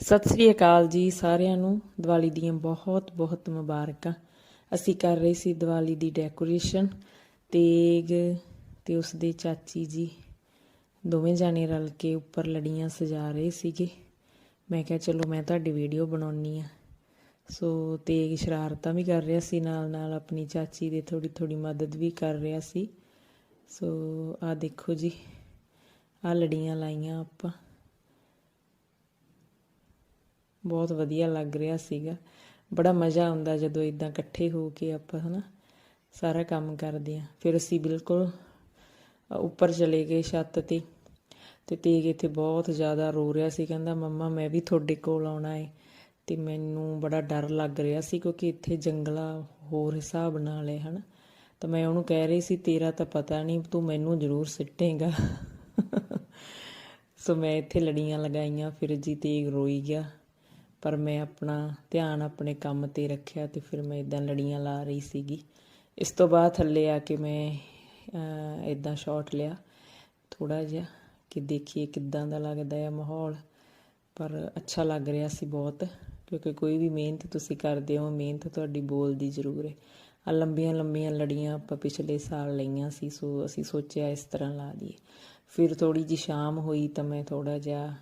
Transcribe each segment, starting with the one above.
ਸਤਿ ਸ੍ਰੀ ਅਕਾਲ ਜੀ ਸਾਰਿਆਂ ਨੂੰ। ਦੀਵਾਲੀ ਦੀਆਂ ਬਹੁਤ ਬਹੁਤ ਮੁਬਾਰਕਾਂ। ਅਸੀਂ ਕਰ ਰਹੇ ਸੀ ਦੀਵਾਲੀ ਦੀ ਡੈਕੋਰੇਸ਼ਨ ਤੇਗ ਤੇ ਉਸ ਦੇ ਚਾਚੀ ਜੀ ਦੋਵੇਂ ਜਾਣੇ ਰਲ ਕੇ ਉੱਪਰ ਲੜੀਆਂ ਸਜਾ ਰਹੇ ਸੀਗੇ। ਮੈਂ ਕਿਹਾ, ਚਲੋ, ਮੈਂ ਤੁਹਾਡੀ ਵੀਡੀਓ ਬਣਾਉਣੀ ਆ। ਸੋ ਤੇਗ ਸ਼ਰਾਰਤਾਂ ਵੀ ਕਰ ਰਿਹਾ ਸੀ ਨਾਲ ਨਾਲ ਆਪਣੀ ਚਾਚੀ ਦੇ ਥੋੜੀ ਥੋੜੀ ਮਦਦ ਵੀ ਕਰ ਰਿਹਾ ਸੀ। ਸੋ ਆ ਦੇਖੋ ਜੀ ਆ ਲੜੀਆਂ ਲਾਈਆਂ ਆਪਾਂ। ਬਹੁਤ ਵਧੀਆ ਲੱਗ ਰਿਹਾ ਸੀਗਾ। ਬੜਾ ਮਜ਼ਾ ਆਉਂਦਾ ਜਦੋਂ ਇਦਾਂ ਇਕੱਠੇ ਹੋ ਕੇ ਆਪਾਂ ਹਨਾ ਸਾਰਾ ਕੰਮ ਕਰਦੇ ਆ ਫਿਰ ਅਸੀਂ ਬਿਲਕੁਲ ਉੱਪਰ ਚਲੇ ਗਏ ਛੱਤ ਤੇ ਤੇ ਤੇਗ ਇੱਥੇ ਬਹੁਤ ਜ਼ਿਆਦਾ ਰੋ ਰਿਹਾ ਸੀ। ਕਹਿੰਦਾ, ਮੰਮਾ, ਮੈਂ ਵੀ ਤੁਹਾਡੇ ਕੋਲ ਆਉਣਾ ਏ। ਤੇ ਮੈਨੂੰ ਬੜਾ ਡਰ ਲੱਗ ਰਿਹਾ ਸੀ ਕਿਉਂਕਿ ਇੱਥੇ ਜੰਗਲਾ ਹੋਰ ਹਿਸਾਬ ਨਾਲ ਹੈ ਹਨਾ। ਤਾਂ ਮੈਂ ਉਹਨੂੰ ਕਹਿ ਰਹੀ ਸੀ, ਤੇਰਾ ਤਾਂ ਪਤਾ ਨਹੀਂ, ਤੂੰ ਮੈਨੂੰ ਜ਼ਰੂਰ ਸਿੱਟੇਗਾ। ਸੋ ਮੈਂ ਇੱਥੇ ਲੜੀਆਂ ਲਗਾਈਆਂ, ਫਿਰ ਜੀ ਤੇਗ ਰੋਈ ਗਿਆ। ਪਰ ਮੈਂ ਆਪਣਾ ਧਿਆਨ ਆਪਣੇ ਕੰਮ ਤੇ ਰੱਖਿਆ ਤੇ ਫਿਰ ਮੈਂ ਇਦਾਂ ਲੜੀਆਂ ਲਾ ਰਹੀ ਸੀਗੀ। ਇਸ ਤੋਂ ਬਾਅਦ ਥੱਲੇ ਆ ਕੇ ਮੈਂ ਇਦਾਂ ਸ਼ਾਟ ਲਿਆ। ਥੋੜਾ ਜਿਹਾ ਕਿ ਦੇਖੀਏ ਕਿੱਦਾਂ ਦਾ ਲੱਗਦਾ ਹੈ ਮਾਹੌਲ। ਪਰ ਅੱਛਾ ਲੱਗ ਰਿਹਾ ਸੀ ਬਹੁਤ, ਕਿਉਂਕਿ ਕੋਈ ਵੀ ਮਿਹਨਤ ਤੁਸੀਂ ਕਰਦੇ ਹੋ, ਮਿਹਨਤ ਤੁਹਾਡੀ ਬੋਲਦੀ ਜ਼ਰੂਰ ਹੈ ਆ ਲੰਬੀਆਂ ਲੰਬੀਆਂ ਲੜੀਆਂ ਆਪਾਂ ਪਿਛਲੇ ਸਾਲ ਲਈਆਂ ਸੀ, ਸੋ ਅਸੀਂ ਸੋਚਿਆ ਇਸ ਤਰ੍ਹਾਂ ਲਾ ਦਈਏ। ਫਿਰ ਥੋੜੀ ਜੀ ਸ਼ਾਮ ਹੋਈ ਤਾਂ ਮੈਂ ਥੋੜਾ ਜਿਹਾ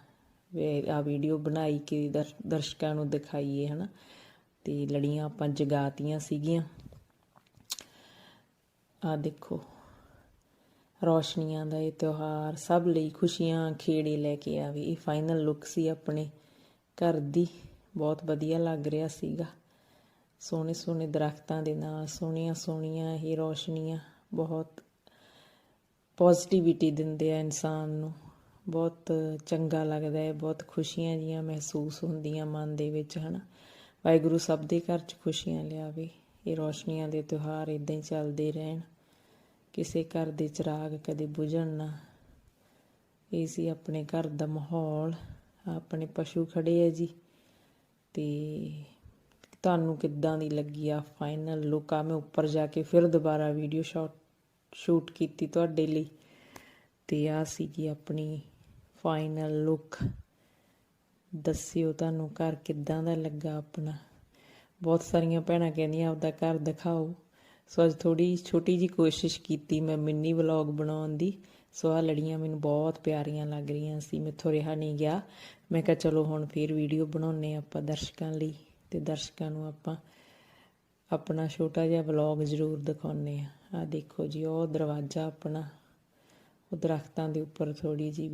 ਆ ਵੀਡੀਓ ਬਣਾਈ ਕਿ ਦਰ- ਦਰਸ਼ਕਾਂ ਨੂੰ ਦਿਖਾਈਏ, ਹਨਾ? ਤੇ ਲੜੀਆਂ ਆਪਾਂ ਜਗਾਤੀਆਂ ਸੀਗੀਆਂ। ਆ ਦੇਖੋ, ਰੌਸ਼ਨੀਆਂ ਦਾ ਇਹ ਤਿਉਹਾਰ ਸਭ ਲਈ ਖੁਸ਼ੀਆਂ ਖੇੜੇ ਲੈ ਕੇ ਆਵੇ। ਇਹ ਫਾਈਨਲ ਲੁੱਕ ਸੀ ਆਪਣੇ ਘਰ ਦੀ। ਬਹੁਤ ਵਧੀਆ ਲੱਗ ਰਿਹਾ ਸੀਗਾ। ਸੋਹਣੇ ਸੋਹਣੇ ਦਰਖਤਾਂ ਦੇ ਨਾਲ ਸੋਹਣੀਆਂ ਸੋਹਣੀਆਂ ਇਹ ਰੌਸ਼ਨੀਆਂ ਬਹੁਤ ਪੋਜ਼ਿਟਿਵਿਟੀ ਦਿੰਦੇ ਆ ਇਨਸਾਨ ਨੂੰ। ਬਹੁਤ ਚੰਗਾ ਲੱਗਦਾ ਹੈ, ਬਹੁਤ ਖੁਸ਼ੀਆਂ ਜੀਆਂ ਮਹਿਸੂਸ ਹੁੰਦੀਆਂ ਮਨ ਦੇ ਵਿੱਚ, ਹਨਾ? ਵਾਹਿਗੁਰੂ ਸਭ ਦੇ ਘਰ 'ਚ ਖੁਸ਼ੀਆਂ ਲਿਆਵੇ, ਇਹ ਰੋਸ਼ਨੀਆਂ ਦੇ ਤਿਉਹਾਰ ਇਦਾਂ ਹੀ ਚੱਲਦੇ ਰਹਿਣ। ਕਿਸੇ ਘਰ ਦੇ ਚਿਰਾਗ ਕਦੇ ਬੁਝਣ ਨਾ। ਇਹ ਸੀ ਆਪਣੇ ਘਰ ਦਾ ਮਾਹੌਲ, ਆਪਣੇ ਪਸ਼ੂ ਖੜੇ ਆ ਜੀ। ਤੇ ਤੁਹਾਨੂੰ ਕਿੱਦਾਂ ਦੀ ਲੱਗੀ ਆ ਫਾਈਨਲ ਲੁੱਕ ਆ ਮੈਂ ਉੱਪਰ ਜਾ ਕੇ ਫਿਰ ਦੁਬਾਰਾ ਵੀਡੀਓ ਸ਼ਾਟ ਸ਼ੂਟ ਕੀਤੀ ਤੁਹਾਡੇ ਲਈ। ਤੇ ਆ ਸੀਗੀ ਆਪਣੀ ਫਾਈਨਲ ਲੁੱਕ ਦੱਸਿਓ ਤੁਹਾਨੂੰ ਘਰ ਕਿੱਦਾਂ ਦਾ ਲੱਗਾ ਆਪਣਾ। ਬਹੁਤ ਸਾਰੀਆਂ ਭੈਣਾਂ ਕਹਿੰਦੀਆਂ, ਆਪਦਾ ਘਰ ਦਿਖਾਓ। ਸੋ ਅੱਜ ਥੋੜੀ ਛੋਟੀ ਜੀ ਕੋਸ਼ਿਸ਼ ਕੀਤੀ ਮੈਂ ਮਿੰਨੀ ਵਲੌਗ ਬਣਾਉਣ ਦੀ। ਸੋ ਆ ਲੜੀਆਂ ਮੈਨੂੰ ਬਹੁਤ ਪਿਆਰੀਆਂ ਲੱਗ ਰਹੀਆਂ ਸੀ, ਮੈਥੋਂ ਰਿਹਾ ਨਹੀਂ ਗਿਆ। ਮੈਂ ਕਿਹਾ ਚਲੋ ਹੁਣ ਫੇਰ ਵੀਡੀਓ ਬਣਾਉਨੇ ਆਪਾਂ ਦਰਸ਼ਕਾਂ ਲਈ ਤੇ ਦਰਸ਼ਕਾਂ ਨੂੰ ਆਪਾਂ ਆਪਣਾ ਛੋਟਾ ਜਿਹਾ ਵਲੌਗ ਜ਼ਰੂਰ ਦਿਖਾਉਨੇ ਆ ਆ ਦੇਖੋ ਜੀ, ਉਹ ਦਰਵਾਜ਼ਾ ਆਪਣਾ, ਉਹ ਦਰਖਤਾਂ ਦੇ ਉੱਪਰ ਥੋੜੀ ਜੀ